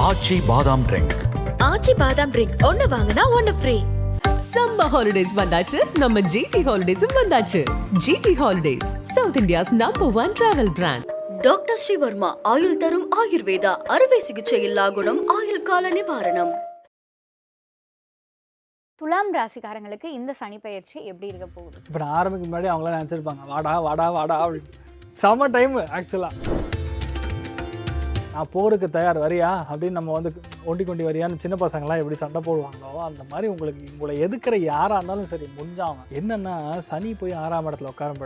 ஆச்சி பாதாம் ட்ரிங்க் ஆச்சி பாதாம் ட்ரிங்க் ஒன்னு வாங்கினா ஒன்னு ஃப்ரீ சம்மர் ஹாலிடேஸ் வந்தாச்சு. நம்ம ஜிடி ஹாலிடேஸும் வந்தாச்சு. GT holidays south India's number one travel brand doctor Srivarma ஆயுள் தரும் ஆயுர்வேதா அறுவை சிகிச்சை இல்லா குணம் ஆயுள் கால நிவாரணம். துலாம் ராசிக்காரங்களுக்கு இந்த சனி பயிற்சி எப்படி இருக்க போகுது? இப்போ நான் ஆரம்பிக்க முன்னாடி அவங்களாம் நினச்சிருப்பாங்க வாடா வாடா வாடா அப்படின்னு. செம டைம் ஆக்சுவலாக நான் போருக்கு தயார் வரியா? அப்படின்னு நம்ம வந்து ஒண்டி கொண்டி வரியான்னு சின்ன பசங்களாம் எப்படி சண்டை போடுவாங்களோ அந்த மாதிரி உங்களுக்கு உங்களை எதுக்குற யாராக இருந்தாலும் சரி முடிஞ்சாங்க என்னென்னா சனி போய் ஆறாம் இடத்துல உட்காரும்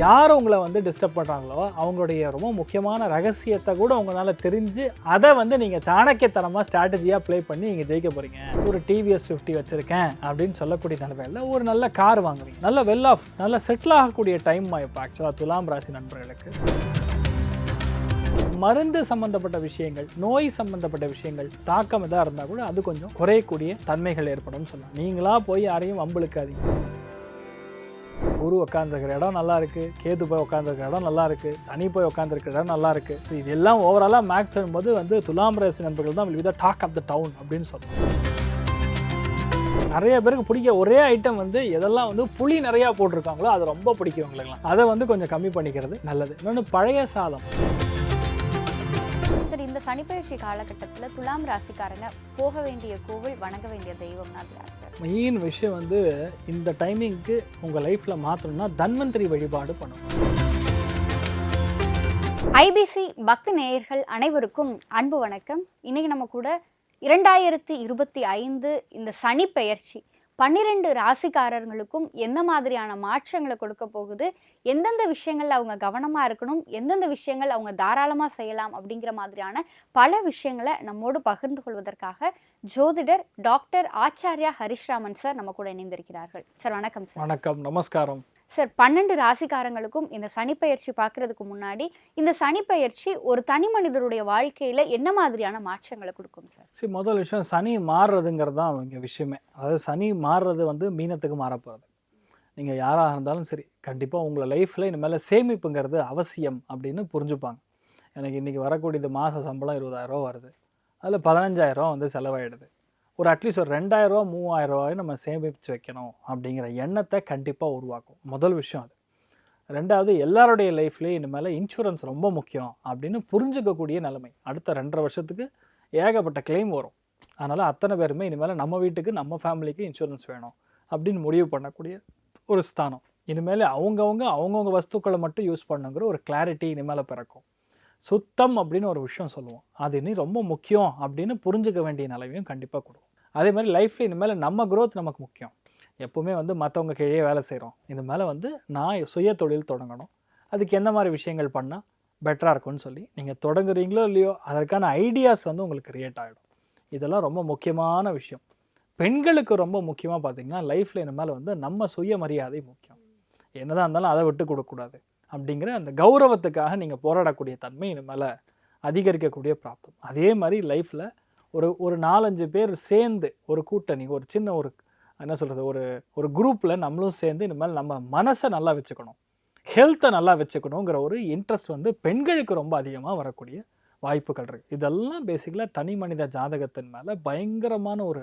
யார் உங்களை வந்து டிஸ்டர்ப் பண்ணுறாங்களோ அவங்களுடைய ரொம்ப முக்கியமான ரகசியத்தை கூட உங்களால் தெரிஞ்சு அதை வந்து நீங்கள் சாணக்கியத்தனமாக ஸ்ட்ராட்டஜியாக ப்ளே பண்ணி நீங்கள் ஜெயிக்க போகிறீங்க ஒரு டிவிஎஸ் ஃபிஃப்டி வச்சுருக்கேன் அப்படின்னு சொல்லக்கூடிய நிலைமையில் ஒரு நல்ல கார் வாங்குவீங்க நல்ல வெல் ஆஃப் நல்ல செட்டில் ஆகக்கூடிய டைம் இப்போ ஆக்சுவலாக துலாம் ராசி நண்பர்களுக்கு. மருந்து சம்பந்தப்பட்ட விஷயங்கள் நோய் சம்பந்தப்பட்ட விஷயங்கள் தாக்கம் எதாக இருந்தால் கூட அது கொஞ்சம் குறையக்கூடிய தன்மைகள் ஏற்படும் சொல்லலாம். நீங்களா போய் யாரையும் வம்பிழுக்காதீங்க. குரு உட்காந்துருக்கிற இடம் நல்லா இருக்கு கேது போய் உட்காந்துருக்கிற இடம் நல்லா இருக்கு சனி போய் உட்காந்துருக்கிற இடம் நல்லா இருக்கு. ஸோ இதெல்லாம் ஓவராலாக மேக்ஸ் போது வந்து துலாம் ராசி நண்பர்கள் தான் வித டாக் ஆஃப் த டவுன் அப்படின்னு சொல்லலாம் நிறைய பேருக்கு பிடிக்க ஒரே ஐட்டம் வந்து எதெல்லாம் வந்து புளி நிறையா போட்டிருக்காங்களோ அது ரொம்ப பிடிக்கும் உங்களுக்குலாம் அதை வந்து கொஞ்சம் கம்மி பண்ணிக்கிறது நல்லது. இன்னொன்று பழைய சாதம். சரி இந்த சனி பயிற்சி காலகட்டத்தில் துலாம் ராசிக்காரங்க போக வேண்டிய கோவில் வணங்க வேண்டிய சார்? மெயின் விஷயம் வந்து இந்த டைமிங்க்கு உங்கள் லைஃப்பில் மாற்றணும்னா தன்வந்திரி வழிபாடு பண்ணணும். ஐபிசி பக்தி நேயர்கள் அனைவருக்கும் அன்பு வணக்கம். இன்னைக்கு நம்ம கூட இரண்டாயிரத்தி இருபத்தி ஐந்து இந்த சனி பெயர்ச்சி பன்னிரெண்டு ராசிக்காரர்களுக்கும் எந்த மாதிரியான மாற்றங்களை கொடுக்க போகுது எந்தெந்த விஷயங்கள்ல அவங்க கவனமா இருக்கணும் எந்தெந்த விஷயங்கள் அவங்க தாராளமா செய்யலாம் அப்படிங்கிற மாதிரியான பல விஷயங்களை நம்மோடு பகிர்ந்து கொள்வதற்காக ஜோதிடர் டாக்டர் ஆச்சாரியா ஹரிஷ்ராமன் சார் நம்ம கூட இணைந்திருக்கிறார்கள். சார் வணக்கம் சார். வணக்கம். நமஸ்காரம். சார் பன்னெண்டு ராசிக்காரங்களுக்கும் இந்த சனிப்பெயர்ச்சி பார்க்கறதுக்கு முன்னாடி இந்த சனிப்பெயர்ச்சி ஒரு தனி மனிதருடைய வாழ்க்கையில என்ன மாதிரியான மாற்றங்களை கொடுக்கும் சார்? சரி முதல் விஷயம் சனி மாறுறதுங்கிறது தான் இங்கே விஷயமே. அதாவது சனி மாறுறது வந்து மீனத்துக்கு மாறப்போகிறது நீங்கள் யாராக இருந்தாலும் சரி கண்டிப்பாக உங்களை லைஃப்பில் இனிமேல் சேமிப்புங்கிறது அவசியம் அப்படின்னு புரிஞ்சுப்பாங்க. எனக்கு இன்றைக்கி வரக்கூடியது மாத சம்பளம் இருபதாயிரரூவா வருது. அதில் பதினஞ்சாயிரம் வந்து செலவாயிடுது. ஒரு அட்லீஸ்ட் ஒரு ரெண்டாயிரரூவா மூவாயிரரூவாயும் நம்ம சேமித்து வைக்கணும் அப்படிங்கிற எண்ணத்தை கண்டிப்பாக உருவாக்கும். முதல் விஷயம் அது. ரெண்டாவது எல்லாருடைய லைஃப்லேயும் இனிமேல் இன்சூரன்ஸ் ரொம்ப முக்கியம் அப்படின்னு புரிஞ்சுக்கக்கூடிய நிலைமை. அடுத்த ரெண்டரை வருஷத்துக்கு ஏகப்பட்ட கிளைம் வரும். அதனால் அத்தனை பேருமே இனிமேல் நம்ம வீட்டுக்கு நம்ம ஃபேமிலிக்கு இன்சூரன்ஸ் வேணும் அப்படின்னு முடிவு பண்ணக்கூடிய ஒரு ஸ்தானம். இனிமேல் அவங்கவுங்க அவங்கவுங்க வஸ்துக்களை மட்டும் யூஸ் பண்ணுங்கிற ஒரு கிளாரிட்டி இனிமேல் பிறக்கும். சுத்தம் அப்படின்னு ஒரு விஷயம் சொல்லுவோம். அது இனி ரொம்ப முக்கியம் அப்படின்னு புரிஞ்சுக்க வேண்டிய நிலைமையும் கண்டிப்பாக கொடுக்கும். அதே மாதிரி லைஃப்பில் இனிமேல் நம்ம க்ரோத் நமக்கு முக்கியம். எப்போவுமே வந்து மற்றவங்க கீழே வேலை செய்கிறோம் இது மேலே வந்து நான் சுய தொழில் தொடங்கணும். அதுக்கு என்ன மாதிரி விஷயங்கள் பண்ணால் பெட்டராக இருக்கும்னு சொல்லி நீங்கள் தொடங்குறீங்களோ இல்லையோ அதற்கான ஐடியாஸ் வந்து உங்களுக்கு கிரியேட் ஆகிடும் இதெல்லாம் ரொம்ப முக்கியமான விஷயம். பெண்களுக்கு ரொம்ப முக்கியமாக பார்த்தீங்கன்னா லைஃப்பில் இனிமேல் வந்து நம்ம சுயமரியாதை முக்கியம். என்னதான் இருந்தாலும் அதை விட்டு கொடுக்கக்கூடாது அப்படிங்கிற அந்த கௌரவத்துக்காக நீங்கள் போராடக்கூடிய தன்மை இனிமேல் அதிகரிக்கக்கூடிய பிராப்தம். அதே மாதிரி லைஃப்பில் ஒரு ஒரு நாலஞ்சு பேர் சேர்ந்து ஒரு கூட்டணி ஒரு சின்ன ஒரு என்ன சொல்கிறது ஒரு ஒரு குரூப்பில் நம்மளும் சேர்ந்து இனிமேல் நம்ம மனசை நல்லா வச்சுக்கணும். ஹெல்த்தை நல்லா வச்சுக்கணுங்கிற ஒரு இன்ட்ரெஸ்ட் வந்து பெண்களுக்கு ரொம்ப அதிகமாக வரக்கூடிய வாய்ப்புகள் இருக்குது இதெல்லாம் பேசிக்கலாக தனி மனித ஜாதகத்தின் மேலே பயங்கரமான ஒரு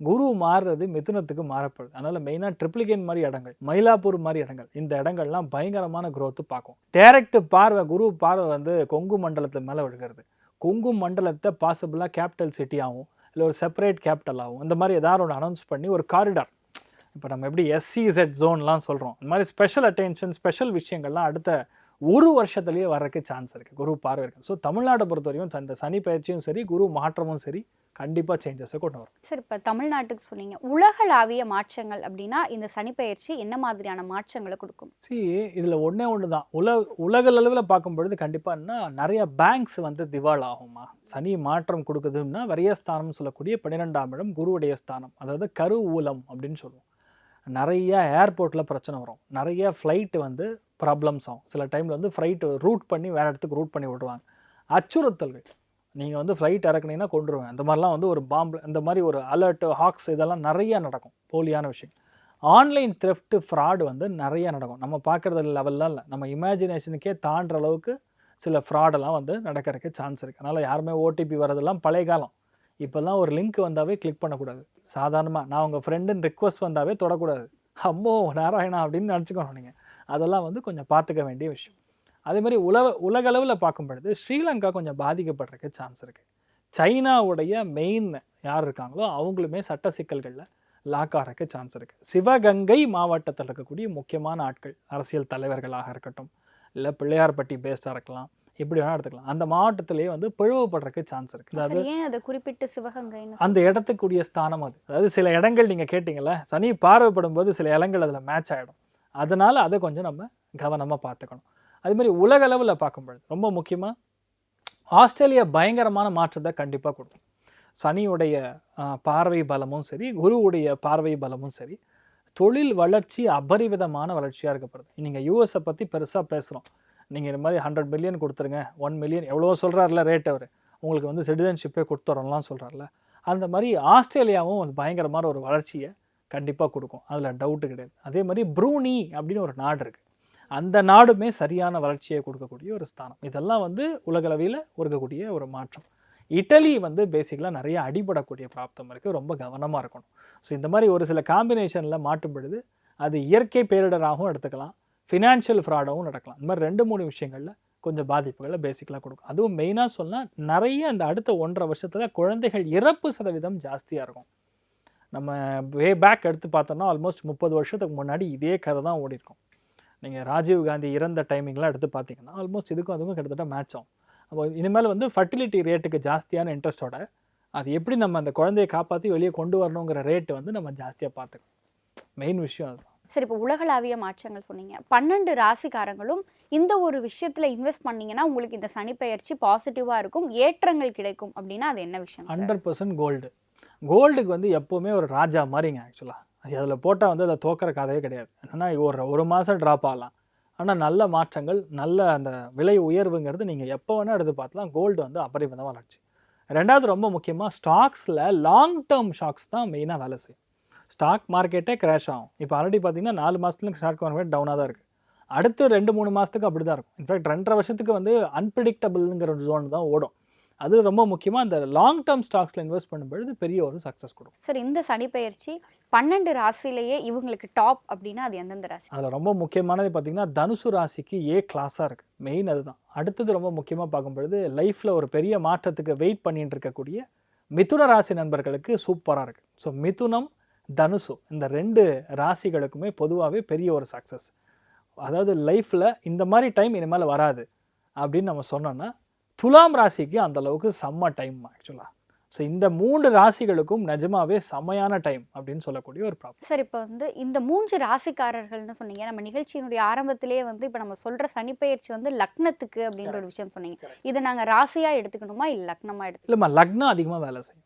குரு மாறுறது மிதுனத்துக்கு மாறப்படுது. அதனால் மெயினாக ட்ரிப்ளிகேன் மாதிரி இடங்கள் மயிலாப்பூர் மாதிரி இடங்கள் இந்த இடங்கள்லாம் பயங்கரமான குரோத்து பார்க்கும். டேரக்ட் பார்வை குரு பார்வை வந்து கொங்கு மண்டலத்து மேலே விழுகிறது. கொங்கு மண்டலத்தை பாசிபிளாக கேபிட்டல் சிட்டியாகவும் இல்லை ஒரு செப்பரேட் கேபிட்டலாகவும் இந்த மாதிரி ஏதாவது ஒன்று அனௌன்ஸ் பண்ணி ஒரு காரிடார் இப்போ நம்ம எப்படி எஸ்சிசெட் ஜோன்லாம் சொல்கிறோம் இந்த மாதிரி ஸ்பெஷல் அட்டென்ஷன் ஸ்பெஷல் விஷயங்கள்லாம் அடுத்த ஒரு வருஷத்துலேயே வர்றதுக்கு சான்ஸ் இருக்குது குரு பார்வை இருக்குது ஸோ தமிழ்நாட்டை பொறுத்தவரையும் இந்த சனி பயிற்சியும் சரி குரு மாற்றமும் சரி கண்டிப்பாக சேஞ்சஸை கொண்டு வரும். சரி இப்போ தமிழ்நாட்டுக்கு சொன்னீங்க. உலகளாவிய மாற்றங்கள் அப்படின்னா இந்த சனிப்பெயர்ச்சி என்ன மாதிரியான மாற்றங்களை கொடுக்கும்? சி இதில் ஒன்றே ஒன்று தான் உலக உலக அளவில் பார்க்கும் பொழுது கண்டிப்பாக என்ன நிறைய பேங்க்ஸ் வந்து திவால் ஆகுமா சனி மாற்றம் கொடுக்குதுன்னா வரியஸ்தானம் சொல்லக்கூடிய பன்னிரெண்டாம் இடம் குருவுடைய ஸ்தானம். அதாவது கரு ஊலம் அப்படின்னு சொல்லுவோம். நிறைய ஏர்போர்ட்டில் பிரச்சனை வரும். நிறைய ஃப்ளைட்டு வந்து ப்ராப்ளம்ஸ் ஆகும். சில டைமில் வந்து ஃப்ளைட்டு ரூட் பண்ணி வேறு இடத்துக்கு ரூட் பண்ணி விடுவாங்க. அச்சுறுத்தல்கள். நீங்கள் வந்து ஃப்ளைட் இறக்குனீங்கன்னா கொண்டுருவேன் இந்த மாதிரிலாம் வந்து ஒரு பாம்பு இந்த மாதிரி ஒரு அலர்ட்டு ஹாக்ஸ் இதெல்லாம் நிறையா நடக்கும். போலியான விஷயம். ஆன்லைன் த்ரெஃப்ட்டு ஃப்ராடு வந்து நிறையா நடக்கும். நம்ம பார்க்குறது லெவல்லாம் இல்லை. நம்ம இமேஜினேஷனுக்கே தாண்டுற அளவுக்கு சில ஃப்ராடெல்லாம் வந்து நடக்கிறதுக்கு சான்ஸ் இருக்குது அதனால் யாருமே ஓடிபி வரதெல்லாம் பழைய காலம். இப்போல்லாம் ஒரு லிங்க் வந்தாவே கிளிக் பண்ணக்கூடாது. சாதாரணமாக நான் உங்கள் ஃப்ரெண்டுன்னு ரிக்வஸ்ட் வந்தாவே தொடக்கூடாது. அம்மோ நாராயணா அப்படின்னு நினச்சிக்கணும் நீங்கள் அதெல்லாம் வந்து கொஞ்சம் பார்த்துக்க வேண்டிய விஷயம். அதே மாதிரி உலக உலகளவில் பார்க்கும் பொழுது ஸ்ரீலங்கா கொஞ்சம் பாதிக்கப்படுறதுக்கு சான்ஸ் இருக்குது சைனாவுடைய மெயின் யார் இருக்காங்களோ அவங்களுமே சட்ட சிக்கல்களில் லாக் ஆகிறதுக்கு சான்ஸ் இருக்குது சிவகங்கை மாவட்டத்தில் இருக்கக்கூடிய முக்கியமான ஆட்கள் அரசியல் தலைவர்களாக இருக்கட்டும் இல்லை பிள்ளையார்பட்டி பேஸ்டாக இருக்கலாம் இப்படி வேணால் எடுத்துக்கலாம். அந்த மாவட்டத்திலேயே வந்து பிளவுபடுறதுக்கு சான்ஸ் இருக்குது அதாவது அதை குறிப்பிட்டு சிவகங்கைன்னு அந்த இடத்துக்குரிய ஸ்தானம் அது. அதாவது சில இடங்கள் நீங்கள் கேட்டிங்கல்ல சனி பார்வைப்படும் போது சில இடங்கள் அதில் மேட்ச் ஆகிடும் அதனால் அதை கொஞ்சம் நம்ம கவனமாக பார்த்துக்கணும். அதே மாதிரி உலக அளவில் பார்க்கும்பொழுது ரொம்ப முக்கியமாக ஆஸ்திரேலியா பயங்கரமான மாற்றத்தை கண்டிப்பாக கொடுக்கும். சனியுடைய பார்வை பலமும் சரி குருவுடைய பார்வை பலமும் சரி தொழில் வளர்ச்சி அபரிவிதமான வளர்ச்சியாக இருக்கப்படுது. நீங்கள் யூஎஸை பற்றி பெருசாக பேசுகிறோம் நீங்கள் இந்த மாதிரி ஹண்ட்ரட் மில்லியன் கொடுத்துருங்க ஒன் மில்லியன் எவ்வளோ சொல்கிறாருல ரேட் அவர். உங்களுக்கு வந்து சிட்டிசன்ஷிப்பே கொடுத்துறோம்லாம் சொல்கிறாருல அந்த மாதிரி ஆஸ்திரேலியாவும் வந்து பயங்கரமான ஒரு வளர்ச்சியை கண்டிப்பாக கொடுக்கும். அதில் டவுட்டு கிடையாது. அதே மாதிரி ப்ரூனி அப்படின்னு ஒரு நாடு இருக்குது அந்த நாடுமே சரியான வளர்ச்சியை கொடுக்கக்கூடிய ஒரு ஸ்தானம். இதெல்லாம் வந்து உலகளவில் இருக்கக்கூடிய ஒரு மாற்றம். இட்டலி வந்து பேசிக்கலாக நிறைய அடிபடக்கூடிய பிராப்தம் இருக்குது ரொம்ப கவனமாக இருக்கணும். ஸோ இந்த மாதிரி ஒரு சில காம்பினேஷனில் மாட்டும்பொழுது அது இயற்கை பேரிடராகவும் எடுத்துக்கலாம். ஃபினான்ஷியல் ஃப்ராடாகவும் நடக்கலாம். இந்த மாதிரி ரெண்டு மூணு விஷயங்களில் கொஞ்சம் பாதிப்புகளை பேசிக்கலாக கொடுக்கும். அதுவும் மெயினாக சொன்னால் நிறைய அந்த அடுத்த ஒன்றரை வருஷத்தில் குழந்தைகள் இறப்பு சதவீதம் ஜாஸ்தியாக இருக்கும். நம்ம வே பேக் எடுத்து பார்த்தோம்னா ஆல்மோஸ்ட் முப்பது வருஷத்துக்கு முன்னாடி இதே கதை தான் ஓடி இருக்கும் நீங்கள் ராஜீவ் காந்தி இறந்த டைமிங்லாம் எடுத்து பார்த்தீங்கன்னா ஆல்மோஸ்ட் இதுக்கும் அதுக்கும் கிட்டத்தட்ட மேட்ச் ஆகும். அப்போ இனிமேல் வந்து ஃபர்டிலிட்டி ரேட்டுக்கு ஜாஸ்தியான இன்ட்ரெஸ்ட்டோட அது எப்படி நம்ம அந்த குழந்தையை காப்பாற்றி வெளியே கொண்டு வரணுங்கிற ரேட்டு வந்து நம்ம ஜாஸ்தியாக பார்த்துக்கணும் மெயின் விஷயம் அதுதான். சரி இப்போ உலகளாவிய மாற்றங்கள் சொன்னீங்க. பன்னெண்டு ராசிக்காரங்களும் இந்த ஒரு விஷயத்துல இன்வெஸ்ட் பண்ணீங்கன்னா உங்களுக்கு இந்த சனிப்பெயர்ச்சி பாசிட்டிவா இருக்கும் ஏற்றங்கள் கிடைக்கும் அப்படின்னா அது என்ன விஷயம்? ஹண்ட்ரட் பர்சன்ட் கோல்டு கோல்டுக்கு வந்து எப்போவுமே ஒரு ராஜா மாதிரிங்க ஆக்சுவலாக அது அதில் போட்டால் வந்து அதில் தோக்கிற கதையே கிடையாது. என்னென்னா ஒரு ஒரு மாதம் ட்ராப் ஆகலாம். ஆனால் நல்ல மாற்றங்கள் நல்ல அந்த விலை உயர்வுங்கிறது நீங்கள் எப்போ வேணால் எடுத்து பார்த்துலாம். கோல்டு வந்து அபரிமிதமாக வளர்ச்சி. ரெண்டாவது ரொம்ப முக்கியமாக ஸ்டாக்ஸில் லாங் டேர்ம் ஷாக்ஸ் தான் மெயினாக வேலை செய்யும். ஸ்டாக் மார்க்கெட்டே கிராஷ் ஆகும். இப்போ ஆல்ரெடி பார்த்தீங்கன்னா நாலு மாதத்துல ஸ்டாக் மார்க்கெட் டவுனாக தான் இருக்குது. அடுத்து ரெண்டு மூணு மாதத்துக்கு அப்படி தான் இருக்கும். இன்ஃபேக்ட் ரெண்டரை வருஷத்துக்கு வந்து அன்பிரிடிக்டபிள்ங்கிற ஒரு ஜோன் தான் ஓடும். அது ரொம்ப முக்கியமாக அந்த லாங் டேர்ம் ஸ்டாக்ஸில் இன்வெஸ்ட் பண்ணும்பொழுது பெரிய ஒரு சக்ஸஸ் கொடுக்கும். சரி இந்த சனிப்பெயர்ச்சி பன்னெண்டு ராசிலேயே இவங்களுக்கு டாப் அப்படின்னா அது எந்தெந்த ராசி? அதில் ரொம்ப முக்கியமானது பார்த்தீங்கன்னா தனுசு ராசிக்கு ஏ கிளாஸாக இருக்குது மெயின் அதுதான். அடுத்தது ரொம்ப முக்கியமாக பார்க்கும்பொழுது லைஃப்பில் ஒரு பெரிய மாற்றத்துக்கு வெயிட் பண்ணிட்டு இருக்கக்கூடிய மிதுன ராசி நண்பர்களுக்கு சூப்பராக இருக்குது ஸோ மிதுனம் தனுசு இந்த ரெண்டு ராசிகளுக்குமே பொதுவாகவே பெரிய ஒரு சக்ஸஸ் அதாவது லைஃப்பில் இந்த மாதிரி டைம் இனிமேல் வராது அப்படின்னு நம்ம சொன்னோன்னா துலாம் ராசிக்கு அந்த அளவுக்கு செம்ம டைம் ஆக்சுவலாக ஸோ இந்த மூன்று ராசிகளுக்கும் நிஜமாவே செம்மையான டைம் அப்படின்னு சொல்லக்கூடிய ஒரு ப்ராப்ளம் சரி இப்போ வந்து இந்த மூன்று ராசிக்காரர்கள்னு சொன்னீங்க. நம்ம நிகழ்ச்சியினுடைய ஆரம்பத்திலேயே வந்து இப்போ நம்ம சொல்ற சனிப்பெயர்ச்சி வந்து லக்னத்துக்கு அப்படின்ற ஒரு விஷயம் சொன்னீங்க. இதை நாங்க ராசியா எடுத்துக்கணுமா இல்லை லக்னமா எடுத்து இல்லைம்மா லக்னம் அதிகமாக வேலை செய்யும்.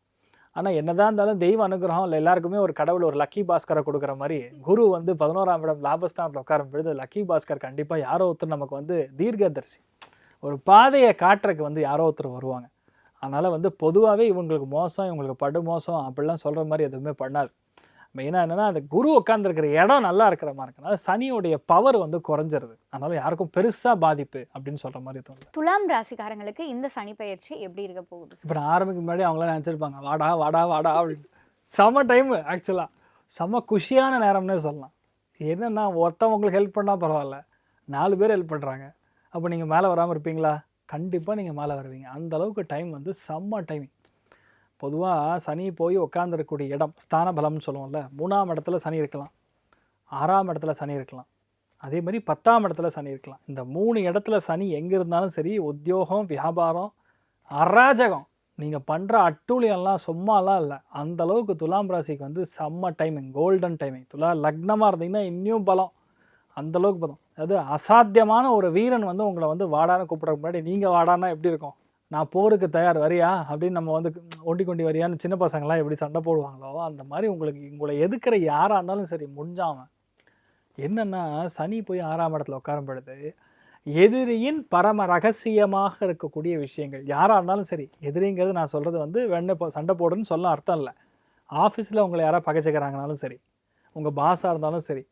ஆனால் என்னதான் இருந்தாலும் தெய்வ அனுகிரகம் இல்லை எல்லாருக்குமே ஒரு கடவுள் ஒரு லக்கி பாஸ்கரை கொடுக்குற மாதிரி குரு வந்து பதினோராம் இடம் லாபஸ்தானத்தில் உட்காரும் பொழுது லக்கி பாஸ்கர் கண்டிப்பாக யாரோ ஒருத்தர் நமக்கு வந்து தீர்க்கதரிசி. ஒரு பாதையை காட்டுறதுக்கு வந்து யாரோ ஒருத்தர் வருவாங்க. அதனால் வந்து பொதுவாகவே இவங்களுக்கு மோசம் இவங்களுக்கு படு மோசம் அப்படிலாம் சொல்கிற மாதிரி எதுவுமே பண்ணாது. மெயினாக என்னன்னா அந்த குரு உட்காந்துருக்கிற இடம் நல்லா இருக்கிற மாதிரி இருக்கனால சனியோடைய பவர் வந்து குறைஞ்சிருது. அதனால யாருக்கும் பெருசா பாதிப்பு அப்படின்னு சொல்ற மாதிரி தோணுது. துலாம் ராசிக்காரங்களுக்கு இந்த சனி பெயர்ச்சி எப்படி இருக்க போகுது? இப்போ நான் ஆரம்பிக்க முன்னாடி அவங்களாம் நினச்சிருப்பாங்க வாடா வாடா வாடா அப்படின்னு. செம்ம டைம் ஆக்சுவலாக செம்ம குஷியான நேரம்னே சொல்லலாம். என்னென்னா ஒருத்தவங்களுக்கு ஹெல்ப் பண்ணால் பரவாயில்ல. நாலு பேர் ஹெல்ப் பண்ணுறாங்க அப்போ நீங்கள் மேலே வராமல் இருப்பீங்களா? கண்டிப்பாக நீங்கள் மேலே வருவீங்க. அந்த அளவுக்கு டைம் வந்து செம்ம டைமிங் பொதுவாக சனி போய் உட்காந்துருக்கக்கூடிய இடம் ஸ்தான பலம்னு சொல்லுவோம்ல மூணாம் இடத்துல சனி இருக்கலாம் ஆறாம் இடத்துல சனி இருக்கலாம் அதே மாதிரி பத்தாம் இடத்துல சனி இருக்கலாம். இந்த மூணு இடத்துல சனி எங்கே இருந்தாலும் சரி உத்தியோகம் வியாபாரம் அராஜகம் நீங்கள் பண்ணுற அட்டூழியம்லாம் சும்மாலாம் இல்லை. அந்த அளவுக்கு துலாம் ராசிக்கு வந்து செம்ம டைமிங் கோல்டன் டைமிங் துலா லக்னமாக இருந்தீங்கன்னா இன்னும் பலம். அந்த அளவுக்கு பலம். அதாவது அசாத்தியமான ஒரு வீரன் வந்து உங்களை வந்து வாடான்னு கூப்பிட முன்னாடி நீங்கள் வாடான்னா எப்படி இருக்கும்? நான் போருக்கு தயார் வரியா? அப்படின்னு நம்ம வந்து ஒண்டி கொண்டி வரியான்னு சின்ன பசங்களாம் எப்படி சண்டை போடுவாங்களோ அந்த மாதிரி உங்களுக்கு உங்களை எதுக்குற யாராக இருந்தாலும் சரி முடிஞ்சாவன் என்னென்னா சனி போய் ஆறாம் இடத்துல உட்காரும் பொழுது எதிரியின் பரம ரகசியமாக இருக்கக்கூடிய விஷயங்கள். யாராக இருந்தாலும் சரி எதிரிங்கிறது நான் சொல்கிறது வந்து வெண்ணை போ சண்டை போடுன்னு சொல்ல அர்த்தம் இல்லை. ஆஃபீஸில் உங்களை யாராவது பகைச்சிக்கிறாங்கனாலும் சரி உங்கள் பாஸாக இருந்தாலும் சரி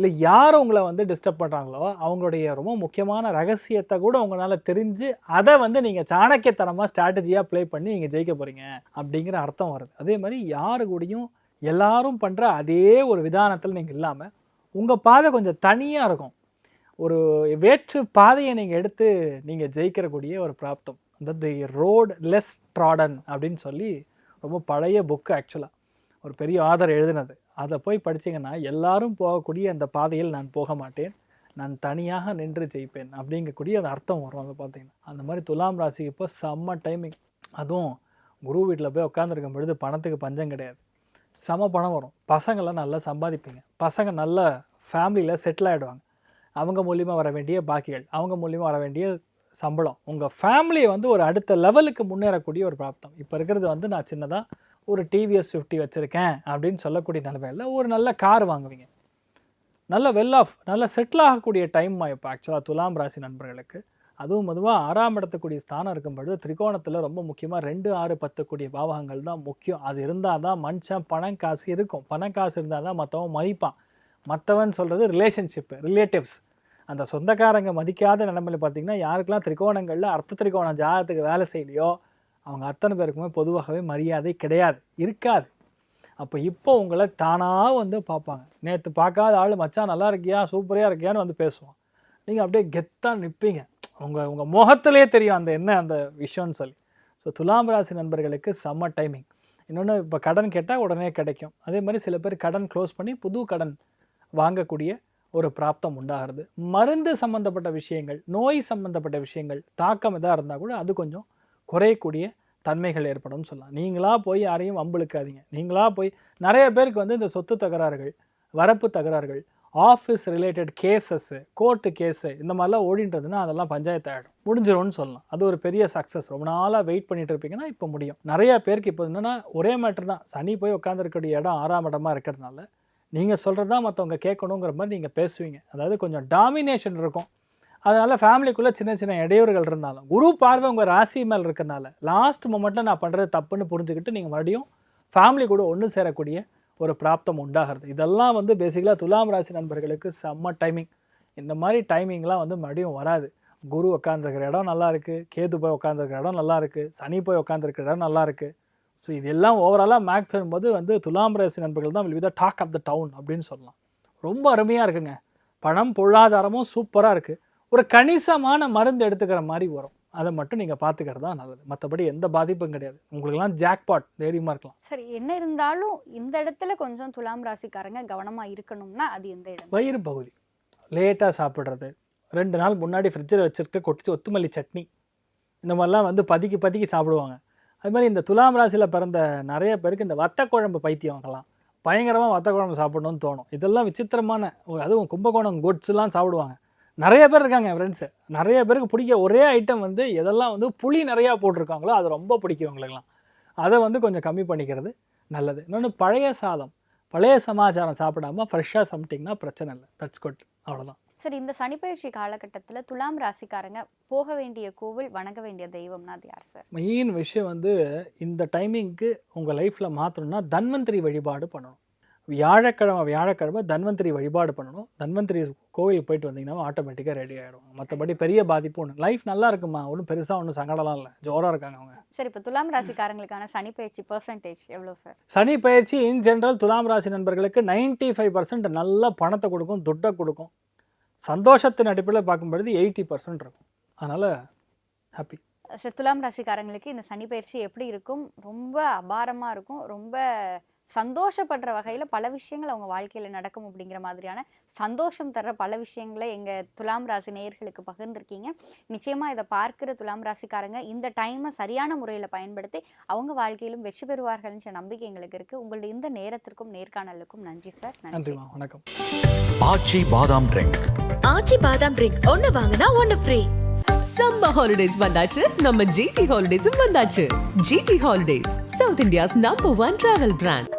இல்லை யார் உங்களை வந்து டிஸ்டர்ப் பண்ணுறாங்களோ அவங்களுடைய ரொம்ப முக்கியமான ரகசியத்தை கூட உங்களால் தெரிஞ்சு அதை வந்து நீங்கள் சாணக்கியத்தனமாக ஸ்ட்ராட்டஜியாக ப்ளே பண்ணி நீங்கள் ஜெயிக்க போகிறீங்க அப்படிங்கிற அர்த்தம் வருது. அதே மாதிரி யாரு கூடயும் எல்லாரும் பண்ணுற அதே ஒரு விதானத்தில் நீங்கள் இல்லாமல் உங்கள் பாதை கொஞ்சம் தனியாக இருக்கும். ஒரு வேற்று பாதையை நீங்கள் எடுத்து நீங்கள் ஜெயிக்கிறக்கூடிய ஒரு பிராப்தம். அந்த தி ரோட் லெஸ் ட்ராடன் அப்படின்னு சொல்லி ரொம்ப பழைய புக்கு ஆக்சுவலாக ஒரு பெரிய ஆதர் எழுதினது. அதை போய் படிச்சிங்கன்னா எல்லாரும் போகக்கூடிய அந்த பாதையில் நான் போக மாட்டேன். நான் தனியாக நின்று ஜெயிப்பேன் அப்படிங்கக்கூடிய அது அர்த்தம் வரும் அங்கே பார்த்தீங்கன்னா அந்த மாதிரி துலாம் ராசிக்கு இப்போ செம்ம டைமிங் அதுவும் குரு வீட்டில் போய் உட்காந்துருக்கும் பொழுது பணத்துக்கு பஞ்சம் கிடையாது. செம பணம் வரும். பசங்களாம் நல்லா சம்பாதிப்பீங்க. பசங்க நல்ல ஃபேமிலியில் செட்டில் ஆகிடுவாங்க அவங்க மூலியமாக வர வேண்டிய பாக்கிகள் அவங்க மூலியமாக வர வேண்டிய சம்பளம் உங்கள் ஃபேமிலியை வந்து ஒரு அடுத்த லெவலுக்கு முன்னேறக்கூடிய ஒரு பிராப்தம். இப்போ இருக்கிறது வந்து நான் சின்னதாக ஒரு டிவிஎஸ் ஃபிஃப்டி வச்சுருக்கேன் அப்படின்னு சொல்லக்கூடிய நிலைமையில் ஒரு நல்ல கார் வாங்குவீங்க. நல்ல வெல் ஆஃப் நல்ல செட்டில் ஆகக்கூடிய டைம் இப்போ ஆக்சுவலாக துலாம் ராசி நண்பர்களுக்கு. அதுவும் பொதுவாக ஆறாம் இடத்துக்கூடிய ஸ்தானம் இருக்கும் பொழுது திரிகோணத்தில் ரொம்ப முக்கியமாக ரெண்டு ஆறு பத்துக்கூடிய பாவகங்கள் தான் முக்கியம். அது இருந்தால் தான் மனுஷன் பணம் காசு இருக்கும். பணம் காசு இருந்தால் தான் மற்றவன் மதிப்பான். மற்றவன் சொல்கிறது ரிலேஷன்ஷிப்பு ரிலேட்டிவ்ஸ் அந்த சொந்தக்காரங்க மதிக்காத நிலைமையில பார்த்தீங்கன்னா யாருக்கெல்லாம் திரிகோணங்களில் அர்த்த திரிகோணம் ஜாதகத்துக்கு வேலை செய்யலையோ அவங்க அத்தனை பேருக்குமே பொதுவாகவே மரியாதை கிடையாது இருக்காது. அப்போ இப்போ உங்களை தானாக வந்து பார்ப்பாங்க. நேற்று பார்க்காத ஆள் மச்சான் நல்லா இருக்கியா? சூப்பராக இருக்கியான்னு வந்து பேசுவான். நீங்கள் அப்படியே கெத்தாக நிற்பீங்க உங்கள் உங்கள் முகத்திலே தெரியும் அந்த என்ன அந்த விஷயம்னு சொல்லி. ஸோ துலாம் ராசி நண்பர்களுக்கு செம்ம டைமிங் இன்னொன்று இப்போ கடன் கேட்டால் உடனே கிடைக்கும். அதே மாதிரி சில பேர் கடன் க்ளோஸ் பண்ணி புது கடன் வாங்கக்கூடிய ஒரு பிராப்தம் உண்டாகிறது. மருந்து சம்மந்தப்பட்ட விஷயங்கள் நோய் சம்மந்தப்பட்ட விஷயங்கள் தாக்கம் எதாக இருந்தால் கூட அது கொஞ்சம் குறையக்கூடிய தன்மைகள் ஏற்படும்னு சொல்லலாம். நீங்களா போய் யாரையும் வம்பிழுக்காதீங்க. நீங்களா போய் நிறைய பேருக்கு வந்து இந்த சொத்து தகராறுகள் வரப்பு தகராறுகள் office related cases court case இந்த மாதிரிலாம் ஓடின்றதுன்னா அதெல்லாம் பஞ்சாயத்து ஆகிடும் முடிஞ்சிரும்னு சொல்லலாம். அது ஒரு பெரிய சக்ஸஸ் ரொம்ப நாளாக வெயிட் பண்ணிட்டு இருப்பீங்கன்னா இப்போ முடியும். நிறைய பேருக்கு இப்போ என்னென்னா ஒரே மேட்ரு தான். சனி போய் உட்காந்துருக்கக்கூடிய இடம் ஆறாம் இடமா இருக்கிறதுனால நீங்கள் சொல்கிறது தான் மற்றவங்க கேட்கணுங்கிற மாதிரி நீங்கள் பேசுவீங்க. அதாவது கொஞ்சம் டாமினேஷன் இருக்கும். அதனால் ஃபேமிலிக்குள்ளே சின்ன சின்ன இடையூறுகள் இருந்தாலும் குரு பார்வை உங்கள் ராசி மேல் இருக்கனால லாஸ்ட் மூமெண்ட்டில் நான் பண்ணுறது தப்புன்னு புரிஞ்சுக்கிட்டு நீங்கள் மறுபடியும் ஃபேமிலி கூட ஒன்று சேரக்கூடிய ஒரு பிராப்தம் உண்டாகிறது. இதெல்லாம் வந்து பேசிக்கலாக துலாம் ராசி நண்பர்களுக்கு செம்ம டைமிங் இந்த மாதிரி டைமிங்லாம் வந்து மறுபடியும் வராது. குரு உட்காந்துருக்கிற இடம் நல்லா இருக்குது கேது போய் உட்காந்துருக்கிற இடம் நல்லா இருக்குது சனி போய் உட்காந்துருக்கிற இடம் நல்லா இருக்குது ஸோ இதெல்லாம் ஓவராலாக மேக் பண்ணும்போது வந்து துலாம் ராசி நண்பர்கள் தான் வித டாக் ஆஃப் த டவுன் அப்படின்னு சொல்லலாம். ரொம்ப அருமையாக இருக்குங்க. பணம் பொருளாதாரமும் சூப்பராக இருக்குது ஒரு கணிசமான மருந்து எடுத்துக்கிற மாதிரி வரும். அதை மட்டும் நீங்கள் பார்த்துக்கிறது தான் நல்லது. மற்றபடி எந்த பாதிப்பும் கிடையாது. உங்களுக்கெல்லாம் ஜாக்பாட் தைரியமாக இருக்கலாம். சரி என்ன இருந்தாலும் இந்த இடத்துல கொஞ்சம் துலாம் ராசிக்காரங்க கவனமா இருக்கணும்னா அது எந்த இடம்? வயிறு பகுதி. லேட்டாக சாப்பிட்றது. ரெண்டு நாள் முன்னாடி ஃப்ரிட்ஜில் வச்சுருக்க கொட்டிச்சு ஒத்துமல்லி சட்னி. இந்த மாதிரிலாம் வந்து பதுக்கி பதுக்கி சாப்பிடுவாங்க. அது மாதிரி இந்த துலாம் ராசியில் பிறந்த நிறைய பேருக்கு இந்த வத்த குழம்பு பைத்தியம் வாங்கலாம் பயங்கரமாக வத்த குழம்பு சாப்பிடணும்னு தோணும். இதெல்லாம் விசித்திரமான அதுவும் கும்பகோணம் குட்ஸ்லாம் சாப்பிடுவாங்க. நிறைய பேர் இருக்காங்க என் ஃப்ரெண்ட்ஸு நிறைய பேருக்கு பிடிக்க ஒரே ஐட்டம் வந்து எதெல்லாம் வந்து புளி நிறையா போட்டிருக்காங்களோ அது ரொம்ப பிடிக்கும் இவங்களுக்குலாம் அதை வந்து கொஞ்சம் கம்மி பண்ணிக்கிறது நல்லது. இன்னொன்று பழைய சாதம். பழைய சமாச்சாரம் சாப்பிடாம ஃப்ரெஷ்ஷாக சாப்பிட்டிங்கன்னா பிரச்சனை இல்லை. தட்ஸ் குட் அவ்வளோதான் சரி இந்த சனிப்பயிற்சி காலகட்டத்துல துலாம் ராசிக்காரங்க போக வேண்டிய கோவில் வணங்க வேண்டிய தெய்வம்னா அது யார் சார்? மெயின் விஷயம் வந்து இந்த டைமிங்க்கு உங்கள் லைஃப்பில் மாற்றணும்னா தன்வந்திரி வழிபாடு பண்ணணும். வியாழக்கிழமை வியாழக்கிழமை தன்வந்திரி வழிபாடு பண்ணணும். தன்வந்திரி கோவிலுக்கு போயிட்டு வந்தீங்கன்னா ஆட்டோமேட்டிக்காக ரெடி ஆகிடும் மற்றபடி பெரிய பாதிப்பு ஒன்று லைஃப் நல்லா இருக்குமா? ஒன்றும் பெருசாக ஒன்றும் சங்கடம்லாம் இல்லை. ஜோராக இருக்காங்க அவங்க. சரி இப்போ துலாம் ராசிக்காரங்களுக்கான சனி பயிற்சி பர்சன்டேஜ் எவ்வளோ சார் சனி பயிற்சி இன் ஜென்ரல் துலாம் ராசி நண்பர்களுக்கு 95% ஃபைவ் பர்சன்ட் நல்ல பணத்தை கொடுக்கும் துட்டை கொடுக்கும். சந்தோஷத்தின் அடிப்படையில் பார்க்கும்பொழுது எயிட்டி பர்சன்ட் இருக்கும். அதனால் ஹாப்பி சார் துலாம் ராசிக்காரங்களுக்கு இந்த சனி பயிற்சி எப்படி இருக்கும்? ரொம்ப அபாரமாக இருக்கும். ரொம்ப சந்தோஷப்படுற வகையில் பல விஷயங்கள் அவங்க வாழ்க்கையில் நடக்கும் அப்படிங்கிற மாதிரியான சந்தோஷம் தர்ற பல விஷயங்களை எங்கள் துலாம் ராசி நேயர்களுக்கு பகிர்ந்திருக்கீங்க. நிச்சயமாக இதை பார்க்குற துலாம் ராசிக்காரங்க இந்த டைமை சரியான முறையில் பயன்படுத்தி அவங்க வாழ்க்கையிலும் வெற்றி பெறுவார்கள்ன்ற நம்பிக்கை எங்களுக்கு இருக்குது உங்களுடைய இந்த நேரத்திற்கும் நேர்காணலுக்கும் நன்றி சார். நன்றி. வணக்கம். ஆச்சி பாதாம் ட்ரிங்க். ஆச்சி பாதாம் ட்ரிங்க். ஒன்னு வாங்கினா ஒன்னு ஃப்ரீ சம்மர் ஹாலிடேஸ் வந்தாச்சு. நம்ம ஜிடி ஹாலிடேஸும் வந்தாச்சு. GT holidays south India's number one travel brand